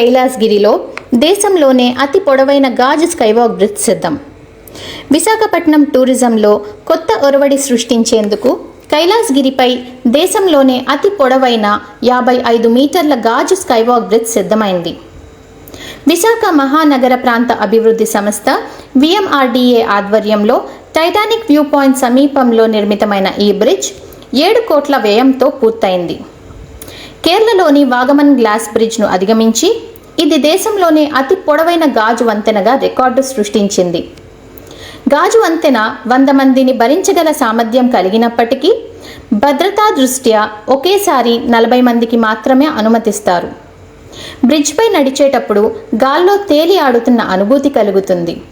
కైలాస్గిరిలో దేశంలోనే అతి పొడవైన గాజు స్కైవాక్ బ్రిడ్జ్ సిద్ధం. విశాఖపట్నం టూరిజంలో కొత్త ఒరవడి సృష్టించేందుకు కైలాస్గిరిపై దేశంలోనే అతి పొడవైన యాభై ఐదు మీటర్ల గాజు స్కైవాక్ బ్రిడ్జ్ సిద్ధమైంది. విశాఖ మహానగర ప్రాంత అభివృద్ధి సంస్థ విఎంఆర్డీఏ ఆధ్వర్యంలో టైటానిక్ వ్యూ పాయింట్ సమీపంలో నిర్మితమైన ఈ బ్రిడ్జ్ ఏడు కోట్ల వ్యయంతో పూర్తయింది. కేరళలోని వాగమన్ గ్లాస్ బ్రిడ్జ్ను అధిగమించి ఇది దేశంలోనే అతి పొడవైన గాజు వంతెనగా రికార్డు సృష్టించింది. గాజు వంతెన వంద మందిని భరించగల సామర్థ్యం కలిగినప్పటికీ భద్రతా దృష్ట్యా ఒకేసారి నలభై మందికి మాత్రమే అనుమతిస్తారు. బ్రిడ్జ్పై నడిచేటప్పుడు గాల్లో తేలి ఆడుతున్న అనుభూతి కలుగుతుంది.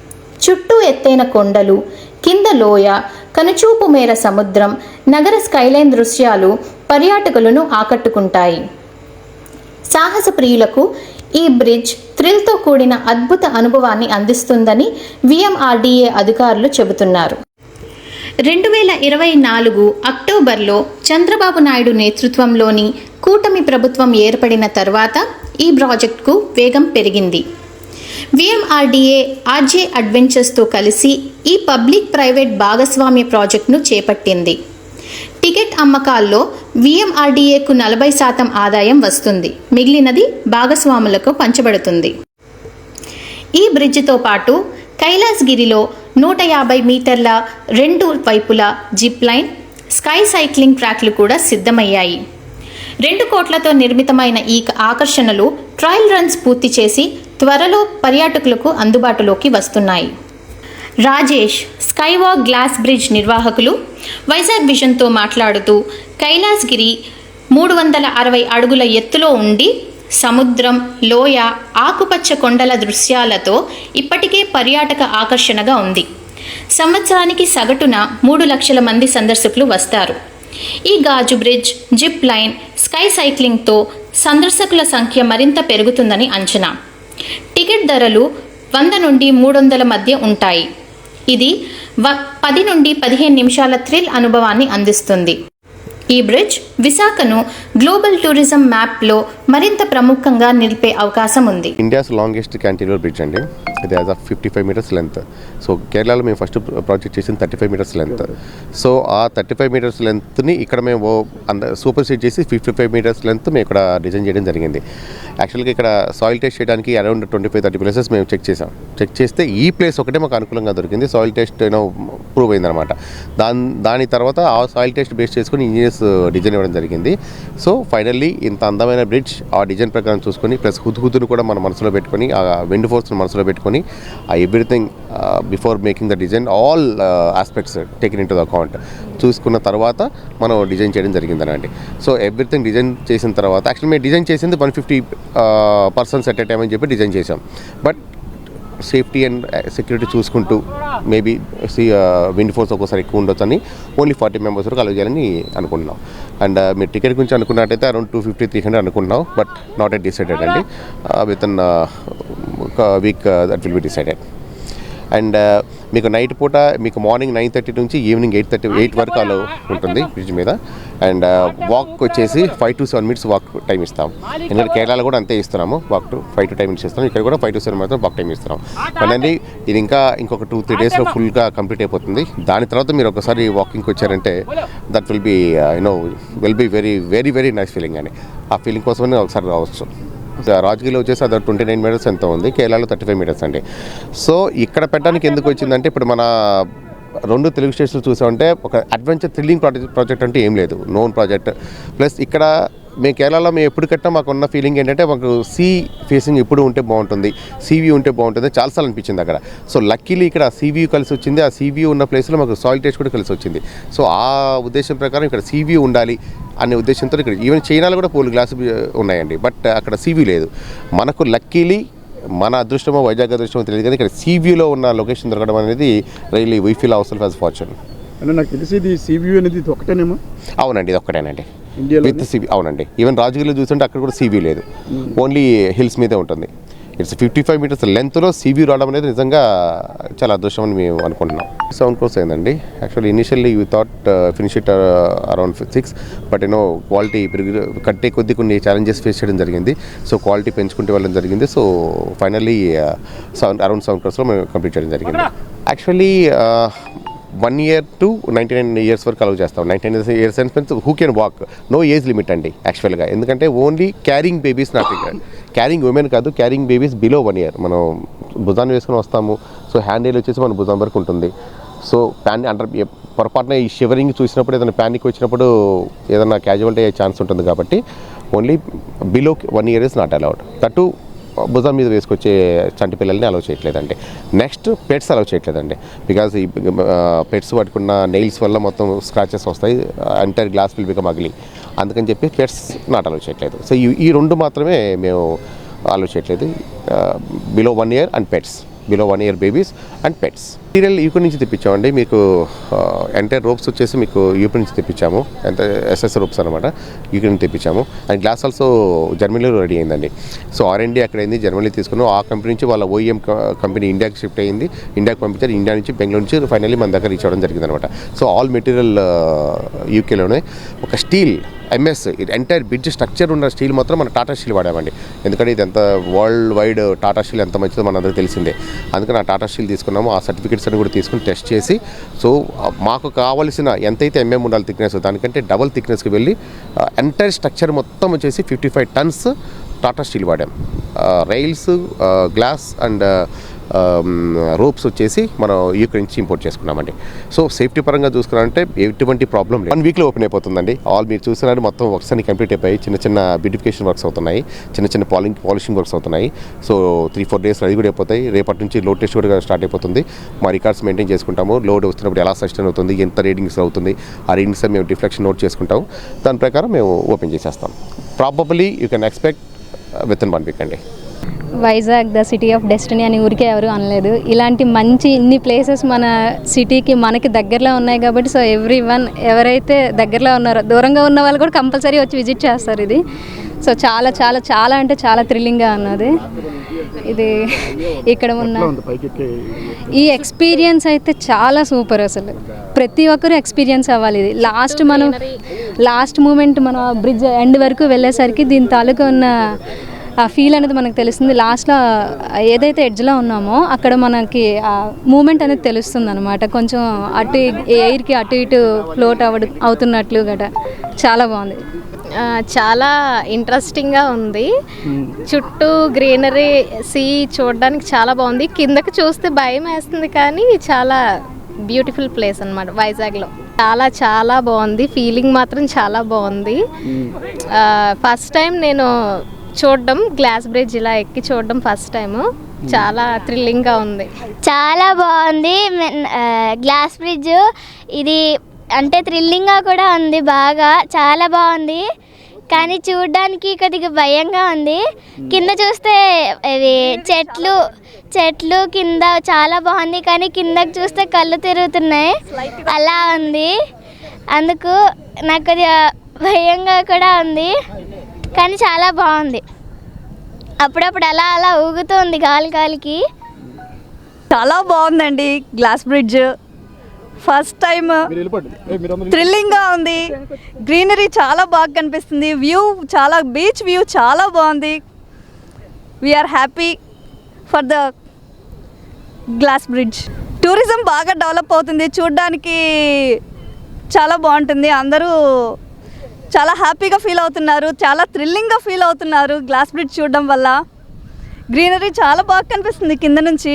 చుట్టూ ఎత్తైన కొండలు కింద లోయ కనుచూపు మేర సముద్రం నగర స్కైలైన్ దృశ్యాలు పర్యాటకులను ఆకట్టుకుంటాయి. సాహస ప్రియులకు ఈ బ్రిడ్జ్ థ్రిల్తో కూడిన అద్భుత అనుభవాన్ని అందిస్తుందని విఎంఆర్డీఏ అధికారులు చెబుతున్నారు. రెండు వేల ఇరవై నాలుగు అక్టోబర్లో చంద్రబాబు నాయుడు నేతృత్వంలోని కూటమి ప్రభుత్వం ఏర్పడిన తర్వాత ఈ ప్రాజెక్టుకు వేగం పెరిగింది. విఎంఆర్డీఏ ఆర్జే అడ్వెంచర్స్తో కలిసి ఈ పబ్లిక్ ప్రైవేట్ భాగస్వామ్య ప్రాజెక్టును చేపట్టింది. టికెట్ అమ్మకాల్లో విఎంఆర్డీఏకు నలభై శాతం ఆదాయం వస్తుంది. మిగిలినది భాగస్వాములకు పంచబడుతుంది. ఈ బ్రిడ్జితో పాటు కైలాస్గిరిలో నూట యాభై మీటర్ల రెండు వైపులా జిప్ లైన్ స్కై సైక్లింగ్ ట్రాక్లు కూడా సిద్ధమయ్యాయి. రెండు కోట్లతో నిర్మితమైన ఈ ఆకర్షణలు ట్రయల్ రన్స్ పూర్తి చేసి త్వరలో పర్యాటకులకు అందుబాటులోకి వస్తున్నాయి. రాజేష్ స్కైవాక్ గ్లాస్ బ్రిడ్జ్ నిర్వాహకులు. వైజాగ్ విజన్తో మాట్లాడుతూ కైలాసగిరి మూడు వందల అరవై అడుగుల ఎత్తులో ఉండి సముద్రం లోయ ఆకుపచ్చ కొండల దృశ్యాలతో ఇప్పటికే పర్యాటక ఆకర్షణగా ఉంది. సంవత్సరానికి సగటున మూడు లక్షల మంది సందర్శకులు వస్తారు. ఈ గాజు బ్రిడ్జ్ జిప్ లైన్ స్కై సైక్లింగ్తో సందర్శకుల సంఖ్య మరింత పెరుగుతుందని అంచనా. టికెట్ ధరలు వంద నుండి మూడు వందల మధ్య ఉంటాయి. ఇది పది నుండి పదిహేను నిమిషాల థ్రిల్ అనుభవాన్ని అందిస్తుంది. ఈ బ్రిడ్జ్ విశాఖను గ్లోబల్ టూరిజం మ్యాప్లో మరింత ప్రముఖంగా నిలిపే అవకాశం ఉంది. ఇండియాస్ లాంగెస్ట్ క్యాంటిలివర్ బ్రిడ్జ్ అండి. ఇది as of fifty five meters length so కేరళలో మేము ఫస్ట్ ప్రాజెక్ట్ చేసింది thirty five meters length so ఆ థర్టీ ఫైవ్ మీటర్స్ లెంత్ని ఇక్కడ మేము అంద సూపర్ సీట్ చేసి ఫిఫ్టీ ఫైవ్ మీటర్స్ లెంత్ మేము ఇక్కడ డిజైన్ చేయడం జరిగింది. యాక్చువల్గా ఇక్కడ సాయిల్ టెస్ట్ చేయడానికి around twenty five thirty places మేము చెక్ చేసాం. చెక్ చేస్తే ఈ ప్లేస్ ఒకటే మాకు అనుకూలంగా దొరికింది. సాయిల్ టెస్ట్ ప్రూవ్ అయిందనమాట దాని దాని తర్వాత ఆ సాయిల్ టెస్ట్ బేస్ చేసుకుని ఇంజనీర్స్ డిజైన్ ఇవ్వడం జరిగింది. సో ఫైనల్లీ ఇంత అందమైన బ్రిడ్జ్ ఆ డిజైన్ ప్రకారం చూసుకొని ప్లస్ హుద్హుద్ను కూడా మన మనసులో పెట్టుకొని ఆ విండ్ ఫోర్స్ని మనసులో పెట్టుకొని ఆ everything before making the design all aspects taking in to the account చూసుకున్న తర్వాత మనం డిజైన్ చేయడం జరిగిందనండి. సో ఎవ్రీథింగ్ డిజైన్ చేసిన తర్వాత యాక్చువల్లీ మేము డిజైన్ చేసింది one fifty persons at a time అని చెప్పి డిజైన్ చేసాం బట్ సేఫ్టీ అండ్ సెక్యూరిటీ చూసుకుంటూ మేబీ విండ్ ఫోర్స్ ఒక్కోసారి ఎక్కువ ఉండొచ్చు అని ఓన్లీ ఫార్టీ మెంబర్స్ వరకు అలవ్ చేయాలని అనుకుంటున్నాం. అండ్ మీరు టికెట్ గురించి అనుకున్నట్టయితే around two fifty three hundred అనుకుంటున్నాం బట్ నాట్ ఎట్ డిసైడెడ్ అండి. విత్ ఇన్ ఒక week that will be decided. And మీకు నైట్ పూట మీకు మార్నింగ్ నైన్ థర్టీ నుంచి ఈవినింగ్ ఎయిట్ థర్టీ ఎయిట్ వరకు అలా ఉంటుంది బ్రిడ్జ్ మీద. అండ్ వాక్ వచ్చేసి five to seven minutes walk time ఇస్తాం. ఎందుకంటే కేరళలో కూడా అంతే ఇస్తున్నాము. Walk to five to time minutes ఇస్తాం ఇక్కడ కూడా ఫైవ్ టు సెవెన్ మాత్రం వాక్ టైం ఇస్తున్నాం. కానీ ఇది ఇంకా ఇంకొక టూ త్రీ డేస్లో ఫుల్గా కంప్లీట్ అయిపోతుంది. దాని తర్వాత మీరు ఒకసారి వాకింగ్కి వచ్చారంటే that will be you know will be very very very nice feeling అని ఆ ఫీలింగ్ కోసమని ఒకసారి రావచ్చు. రాజకీయలో వచ్చేసి అది ట్వంటీ నైన్ మీటర్స్ ఎంత ఉంది? కేరళలో థర్టీ ఫైవ్ మీటర్స్ అండి. సో ఇక్కడ పెట్టడానికి ఎందుకు వచ్చిందంటే ఇప్పుడు మన రెండు తెలుగు స్టేట్స్లో చూసామంటే ఒక అడ్వెంచర్ థ్రిల్లింగ్ ప్రాజెక్ట్ ప్రాజెక్ట్ అంటే ఏం లేదు. Known project. ప్లస్ ఇక్కడ మేము కేరళలో మేము ఎప్పుడు కట్టినా మాకు ఉన్న ఫీలింగ్ ఏంటంటే మాకు సీ ఫేసింగ్ ఎప్పుడు ఉంటే బాగుంటుంది. సీవీ ఉంటే బాగుంటుంది. చాలాసార్లు అనిపించింది అక్కడ. సో లక్కీలీ ఇక్కడ సీవీ కలిసి వచ్చింది. ఆ సీవీ ఉన్న ప్లేస్లో మాకు సాయిల్ టెస్ట్ కూడా కలిసి వచ్చింది. సో ఆ ఉద్దేశం ప్రకారం ఇక్కడ సీవీ ఉండాలి అనే ఉద్దేశంతో ఇక్కడ ఈవెన్ చైనాలో కూడా పోలు గ్లాసు ఉన్నాయండి. బట్ అక్కడ సీవీ లేదు. మనకు లక్కీలీ మన అదృష్టమో వైజాగ్ అదృష్టమో తెలియదు కానీ ఇక్కడ సీవ్యూలో ఉన్న లొకేషన్ దొరకడం అనేది రైలీ వీ ఫీల్ అవసరం యాజ్ ఫార్చ్యూన్ అంటే నాకు తెలిసి ఇది సీవ్యూ అనేది ఇది ఒకటేనేమో అవునండి ఇది ఒక్కటేనండి. విత్ సివి అవునండి. ఈవెన్ రాజగిరిలో చూస్తుంటే అక్కడ కూడా సీవీ లేదు. ఓన్లీ హిల్స్ మీదే ఉంటుంది. ఇట్స్ ఫిఫ్టీ ఫైవ్ మీటర్స్ లెంత్లో సీవీ రావడం అనేది నిజంగా చాలా అదృష్టం అని మేము అనుకుంటున్నాం. సెవెన్ క్రోర్స్ అయిందండి actually initially you thought finish it around six but you know quality పెరిగి కట్టే కొద్ది కొన్ని ఛాలెంజెస్ ఫేస్ చేయడం జరిగింది. సో క్వాలిటీ పెంచుకుంటూ వెళ్ళడం జరిగింది. So finally seven around seven క్రోర్స్లో మేము కంప్లీట్ చేయడం జరిగింది. Actually one year to ninety nine years వరకు అలౌ చేస్తాం. Ninety nine years and means who can walk no age limit అండి యాక్చువల్గా ఎందుకంటే only carrying babies not carrying women కాదు carrying babies below one year మనం భుజాన్ని వేసుకొని వస్తాము. సో హ్యాండిల్ వచ్చేసి మన భుజం వరకు ఉంటుంది. సో ప్యాన్ అండర్ పొరపాటున ఈ షివరింగ్ చూసినప్పుడు ఏదైనా ప్యానిక్ వచ్చినప్పుడు ఏదైనా క్యాజువల్టీ అయ్యే ఛాన్స్ ఉంటుంది కాబట్టి only below one year is not allowed that భుజం మీద వేసుకొచ్చే చంటి పిల్లల్ని అలౌ చేయట్లేదండి. నెక్స్ట్ పెట్స్ అలౌ చేయట్లేదండి. బికాజ్ ఈ పెట్స్ పట్టుకున్న నెయిల్స్ వల్ల మొత్తం స్క్రాచెస్ వస్తాయి entire glass will become ugly అందుకని చెప్పి పెట్స్ నాట్ అలౌ చేయట్లేదు. సో ఈ ఈ రెండు మాత్రమే మేము అలౌ చేయట్లేదు. Below one year and pets below one year babies and pets material UP నుంచి తెప్పించామండి. మీకు ఎంటైర్ రోప్స్ వచ్చేసి మీకు యూపీ నుంచి తెప్పించాము. ఎంత ఎస్ఎస్ రోప్స్ అనమాట యూపీ నుంచి తెప్పించాము. అండ్ గ్లాస్ ఆల్సో జర్మనీలో రెడీ అయిందండి. సో ఆర్ అండ్ అక్కడ అయింది జర్మనీ తీసుకున్నాం. ఆ కంపెనీ నుంచి వాళ్ళ ఓఈఎం కంపెనీ ఇండియాకి షిఫ్ట్ అయింది. ఇండియాకి పంపించారు. ఇండియా నుంచి బెంగళూరు నుంచి ఫైనల్లీ మన దగ్గర రీచ్ అవ్వడం జరిగింది అనమాట సో ఆల్ మెటీరియల్ యూకేలోనే ఒక steel MS entire bridge structure ఉన్న స్టీల్ మాత్రం మన టాటా స్టీల్ వాడామండి. ఎందుకంటే ఇది ఎంత వరల్డ్ వైడ్ టాటా స్టీల్ ఎంత మంచిదో మనందరికీ తెలిసిందే. అందుకని ఆ టాటా స్టీల్ తీసుకున్నాము. ఆ సర్టిఫికేట్స్ అని కూడా తీసుకుని టెస్ట్ చేసి సో మాకు కావలసిన ఎంతైతే ఎంఎం ఉండాలి థిక్నెస్ దానికంటే డబల్ థిక్నెస్కి వెళ్ళి ఎంటైర్ స్ట్రక్చర్ మొత్తం వచ్చేసి fifty five tons Tata steel వాడాం. Rails glass and ropes వచ్చేసి మనం యూకే నుంచి ఇంపోర్ట్ చేసుకున్నామండి. సో సేఫ్టీ పరంగా చూసుకున్నారంటే ఎటువంటి ప్రాబ్లం లేదు. వన్ వీక్లో ఓపెన్ అయిపోతుందండి. ఆల్ మీరు చూసినట్టు మొత్తం వర్క్స్ అన్ని కంప్లీట్ అయిపోయి చిన్న చిన్న బ్యూటిఫికేషన్ వర్క్స్ అవుతున్నాయి. చిన్న చిన్న పాలింగ్ పాలిషింగ్ వర్క్స్ అవుతున్నాయి. సో త్రీ ఫోర్ డేస్ అది కూడా అయిపోతాయి. రేపటి నుంచి లోడ్ టెస్ట్ కూడా స్టార్ట్ అయిపోతుంది. మా రికార్డ్స్ మెయింటైన్ చేసుకుంటాము. లోడ్ వస్తున్నప్పుడు ఎలా సస్టైన్ అవుతుంది? ఎంత రీడింగ్స్ అవుతుంది? ఆ రీడింగ్స్ మేము డిఫ్లెక్షన్ నోట్ చేసుకుంటాం. దాని ప్రకారం మేము ఓపెన్ చేసేస్తాం. Probably you can expect with in one week అండి. Vizag the city of destiny అని ఊరికే ఎవరు అనలేదు. ఇలాంటి మంచి ఇన్ని ప్లేసెస్ మన సిటీకి మనకి దగ్గరలో ఉన్నాయి కాబట్టి సో ఎవ్రీ వన్ ఎవరైతే దగ్గరలో ఉన్నారో దూరంగా ఉన్న వాళ్ళు కూడా కంపల్సరీ వచ్చి విజిట్ చేస్తారు ఇది. సో చాలా చాలా చాలా అంటే చాలా థ్రిల్లింగ్గా ఉన్నది. ఇది ఇక్కడ ఉన్న ఈ ఎక్స్పీరియన్స్ అయితే చాలా సూపర్ అసలు. ప్రతి ఒక్కరూ ఎక్స్పీరియన్స్ అవ్వాలి ఇది. లాస్ట్ మనం లాస్ట్ మూమెంట్ మనం బ్రిడ్జ్ ఎండ్ వరకు వెళ్ళేసరికి దీని తాలూకా ఉన్న ఆ ఫీల్ అనేది మనకు తెలుస్తుంది. లాస్ట్లో ఏదైతే ఎడ్జ్లో ఉన్నామో అక్కడ మనకి ఆ మూమెంట్ అనేది తెలుస్తుంది అనమాట కొంచెం అటు ఎయిర్కి అటు ఇటు ఫ్లోట్ అవ్వడు అవుతున్నట్లు గట చాలా బాగుంది. చాలా ఇంట్రెస్టింగ్గా ఉంది. చుట్టూ గ్రీనరీ సీ చూడడానికి చాలా బాగుంది. కిందకి చూస్తే భయం వేస్తుంది కానీ చాలా బ్యూటిఫుల్ ప్లేస్ అనమాట వైజాగ్లో. చాలా చాలా బాగుంది. ఫీలింగ్ మాత్రం చాలా బాగుంది. ఫస్ట్ టైం నేను చూడడం గ్లాస్ బ్రిడ్జ్ ఇలా ఎక్కి చూడడం ఫస్ట్ టైం చాలా థ్రిల్లింగ్గా ఉంది. చాలా బాగుంది. గ్లాస్ బ్రిడ్జ్ ఇది అంటే థ్రిల్లింగ్గా కూడా ఉంది బాగా చాలా బాగుంది. కానీ చూడడానికి కొద్దిగా భయంగా ఉంది. కింద చూస్తే ఇవి చెట్లు చెట్లు కింద చాలా బాగుంది. కానీ కిందకి చూస్తే కళ్ళు తిరుగుతున్నాయి. అలా ఉంది. అందుకు నాకు కొద్దిగా భయంగా కూడా ఉంది. కానీ చాలా బాగుంది. అప్పుడప్పుడు అలా అలా ఊగుతుంది గాలి గాలికి. చాలా బాగుందండి. Glass bridge. ఫస్ట్ టైం థ్రిల్లింగ్గా ఉంది. గ్రీనరీ చాలా బాగా కనిపిస్తుంది. వ్యూ చాలా బీచ్ వ్యూ చాలా బాగుంది. We are happy for the glass bridge tourism బాగా డెవలప్ అవుతుంది. చూడడానికి చాలా బాగుంటుంది. అందరూ చాలా హ్యాపీగా ఫీల్ అవుతున్నారు. చాలా థ్రిల్లింగ్గా ఫీల్ అవుతున్నారు గ్లాస్ బ్రిడ్జ్ చూడడం వల్ల. గ్రీనరీ చాలా బాగా కనిపిస్తుంది కింద నుంచి.